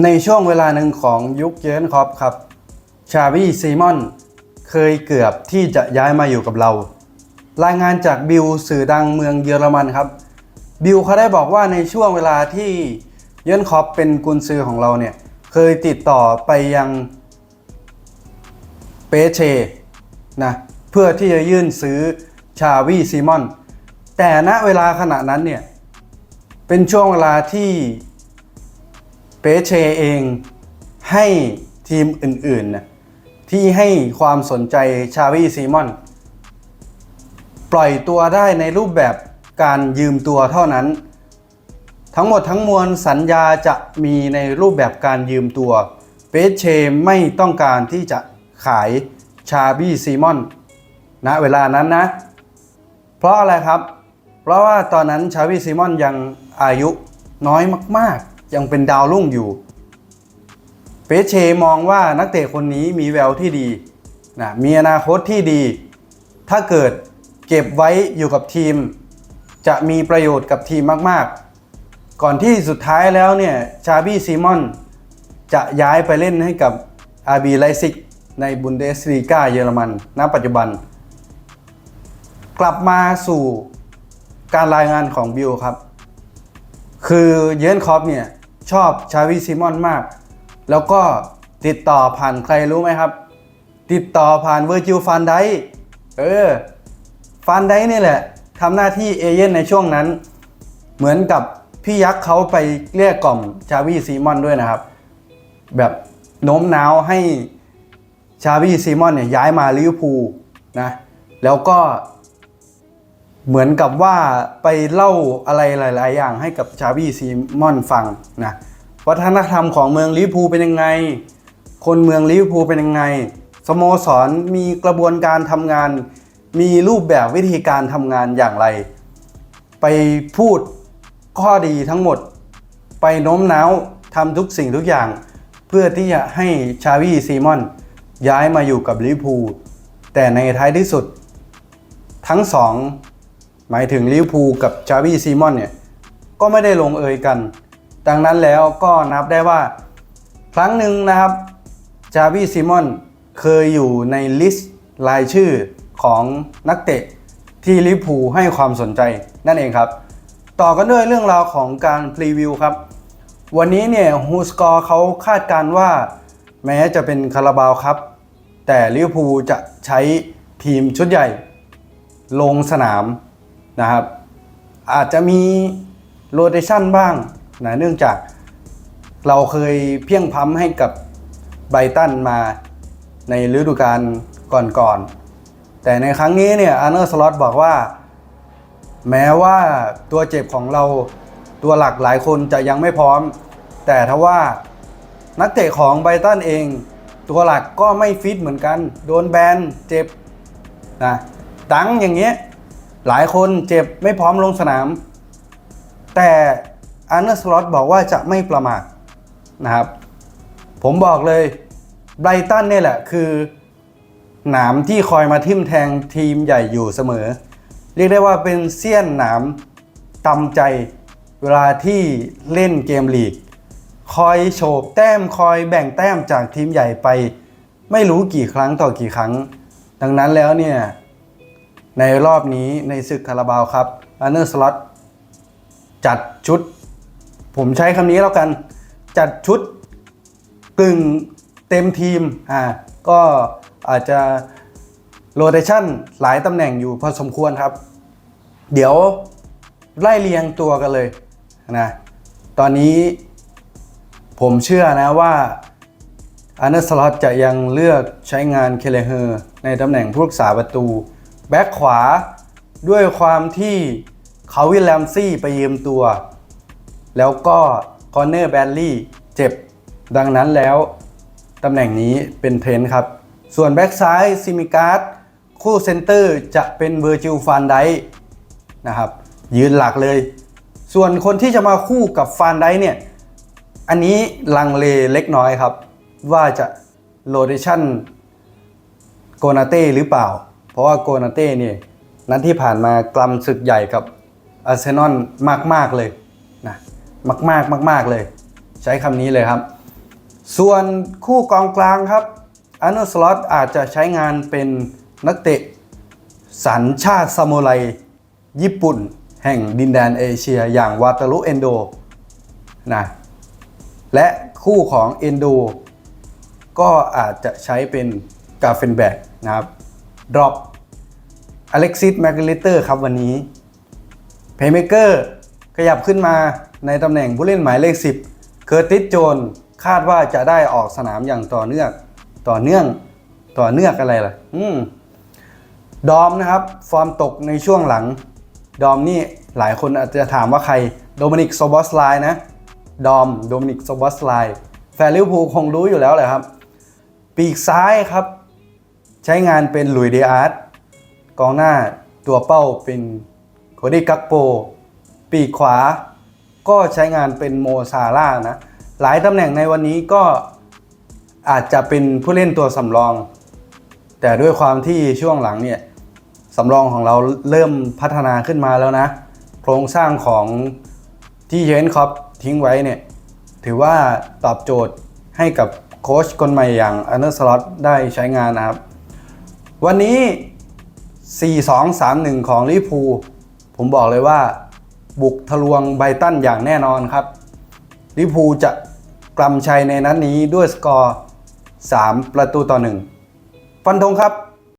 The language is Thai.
ในช่วงเวลาหนึ่งของยุคเยนคอปครับชาวีซีมอนเคยเกือบที่จะย้ายมาอยู่กับเรา รายงานจากบิลสื่อดังเมืองเยอรมันครับ บิลเขาได้บอกว่าในช่วงเวลาที่เยนคอปเป็นกุนซือของเราเนี่ยเคยติดต่อไปยังเปเชนะเพื่อที่จะยื่นซื้อชาวีซีมอนแต่ณเวลาขณะนั้นเนี่ยเป็นช่วงเวลาที่ เปเชเองให้ทีมอื่นๆนะที่ให้ความสนใจชาวีซีมอน ปล่อยตัวได้ในรูปแบบการยืมตัวเท่านั้น ทั้งหมดทั้งมวลสัญญาจะมีในรูปแบบการยืมตัวเปเชไม่ต้องการที่จะขายชาบี้ซีมอนณเวลานั้นนะ เพราะอะไรครับ เพราะว่าตอนนั้นชาบี้ซีมอนยังอายุน้อยมากๆ ยังเป็นดาวรุ่งอยู่ เปเชมองว่านักเตะคนนี้มีแววที่ดีนะมีอนาคตที่ดี ถ้าเกิดเก็บไว้อยู่กับทีม จะมีประโยชน์กับทีมมาก ๆ ก่อนที่สุดท้ายแล้วเนี่ยชาบี้ซีมอนจะย้ายไปเล่นให้กับอาบีไลซิกในบุนเดสลีกาเยอรมัน ณ ปัจจุบัน กลับมาสู่การรายงานของบิลครับ คือเยนคอปเนี่ย ชอบชาวิซิมอนมาก แล้วก็ติดต่อผ่านใครรู้ไหมครับ ติดต่อผ่านเวอร์จิลฟันไดเออฟันไดนี่แหละทำหน้าที่เอเย่นในช่วงนั้น เหมือนกับพี่ยักษ์เขาไปเรียกกล่อมชาวีซีมอนด้วยนะครับ แบบโน้มน้าวให้ชาวีซีมอนเนี่ยย้ายมาลิเวอร์พูลนะแล้วก็ เหมือนกับว่าไปเล่าอะไรหลาย ๆ อย่างให้กับชาวีซีมอนฟังนะวัฒนธรรมของเมืองลิเวอร์พูลเป็นยังไง คนเมืองลิเวอร์พูลเป็นยังไง สโมสรมีกระบวนการทำงาน มีรูปแบบวิธีการทำงานอย่างไร ไปพูดข้อดีทั้งหมด ไปโน้มน้าวทำทุกสิ่งทุกอย่าง เพื่อที่จะให้ชาวีซีมอนย้ายมาอยู่กับลิเวอร์พูลแต่ในท้ายที่สุด ทั้งสอง หมายถึงลิเวอร์พูลกับชาวีซีมอนเนี่ยก็ไม่ได้ลงเอยกัน ดังนั้นแล้วก็นับได้ว่า ครั้งหนึ่งนะครับชาวีซีมอนเคยอยู่ในลิสต์รายชื่อของนักเตะที่ลิเวอร์พูลให้ความสนใจนั่นเองครับ ต่อกันด้วยเรื่องราวของการพรีวิวครับ วันนี้เนี่ยฮูสกอร์เขาคาดการณ์ว่า แม้จะเป็นคาราบาวครับ แต่ลิเวอร์พูลจะใช้ทีมชุดใหญ่ ลงสนาม นะครับ อาจจะมีโรเ t ชันบ้างนะเนื่องจากเราเคยเพียงพ้ำให้กับไบตันมาในฤดูกาลก่อนๆ แต่ในครั้งนี้เนี่ยอาร์เนอร์สล็อตบอกว่า แม้ว่าตัวเจ็บของเราตัวหลักหลายคนจะยังไม่พร้อม แต่ทว่านักเตะของไบตันเอง ตัวหลักก็ไม่ฟิตเหมือนกัน โดนแบนเจ็บนะดังอย่างเงี้ย หลายคนเจ็บไม่พร้อมลงสนาม แต่อาร์เนอร์สล็อตบอกว่าจะไม่ประมาทนะครับ ผมบอกเลยไบรตันเนี่ยแหละคือ หนามที่คอยมาทิ่มแทงทีมใหญ่อยู่เสมอ เรียกได้ว่าเป็นเสี้ยนหนามตำใจเวลาที่เล่นเกมลีก คอยโฉบแต้มคอยแบ่งแต้มจากทีมใหญ่ไป ไม่รู้กี่ครั้งต่อกี่ครั้ง ดังนั้นแล้วเนี่ย ในรอบนี้ในศึกคาราบาวครับอันเนอร์สล็อตจัดชุด ผมใช้คำนี้แล้วกัน จัดชุดกึ่งเต็มทีมอ่าก็อาจจะโรเ t ชันหลายตำแหน่งอยู่พอสมควรครับ เดี๋ยวไล่เรียงตัวกันเลยนะตอนนี้ผมเชื่อนะว่าอันเนอร์สล็อตจะยังเลือกใช้งานเคเลเฮอร์ในตำแหน่งผู้รักษาประตู แบ็คขวาด้วยความที่เขาวิลแลมซี่ไปยืมตัว แล้วก็คอนเนอร์แบนลี่เจ็บ ดังนั้นแล้วตำแหน่งนี้เป็นเทรนด์ครับ ส่วนแบ็กซ้ายซิมิการ์ดคู่เซนเตอร์จะเป็นเวอร์จิลฟานไดนะครับ ยืนหลักเลย ส่วนคนที่จะมาคู่กับฟานไดเนี่ย อันนี้ลังเลเล็กน้อยครับ ว่าจะโรเ t ชันโกนาเต้หรือเปล่า เพราะว่าโกนาเต้เนี่ยนัดที่ผ่านมากลำศึกใหญ่กับอาร์เซนอลมากๆเลยนะมากๆมากๆเลย ใช้คำนี้เลยครับ ส่วนคู่กองกลางครับอาร์โนสล็อตอาจจะใช้งานเป็นนักเตะสัญชาติซามูไรญี่ปุ่น แห่งดินแดนเอเชียอย่างวาตารุเอนโดนะและคู่ของเอนโดก็อาจจะใช้เป็นกาเฟนแบกนะครับ ดรอปอเล็กซิสแมกเลิเตอร์ครับวันนี้เพย์เมเกอร์ขยับขึ้นมาในตำแหน่งผู้เล่นหมายเลข 10 เคอร์ติสโจนคาดว่าจะได้ออกสนามอย่างต่อเนื่อง ต่อเนื่อง ต่อเนื่องอะไรล่ะ อืม ดอมนะครับ ฟอร์มตกในช่วงหลัง ดอมนี่หลายคนอาจจะถามว่าใคร โดมินิกโซบอสไลน์นะ ดอม โดมินิกโซบอสไลน์แฟนลิวพูคงรู้อยู่แล้วแหละครับ ปีกซ้ายครับ ใช้งานเป็นหลุยเดอาร์ตกองหน้าตัวเป้าเป็นโคดี้กักโป ปีกขวา ก็ใช้งานเป็นโมซาร่านะ หลายตำแหน่งในวันนี้ก็อาจจะเป็นผู้เล่นตัวสำรอง แต่ด้วยความที่ช่วงหลังเนี่ยสำรองของเราเริ่มพัฒนาขึ้นมาแล้วนะ โครงสร้างของที่เยนคอปทิ้งไว้เนี่ยถือว่าตอบโจทย์ให้กับโค้ชคนใหม่อย่างอันเดอร์สล็อตได้ใช้งานนะครับ วันนี้ 4-2-3-1 ของลิพูผมบอกเลยว่า บุกทะลวงไบตันอย่างแน่นอนครับลิพูจะกลำชัยในนัดนี้ด้วยสกอร์ 3 ประตูต่อ 1 ฟันธงครับ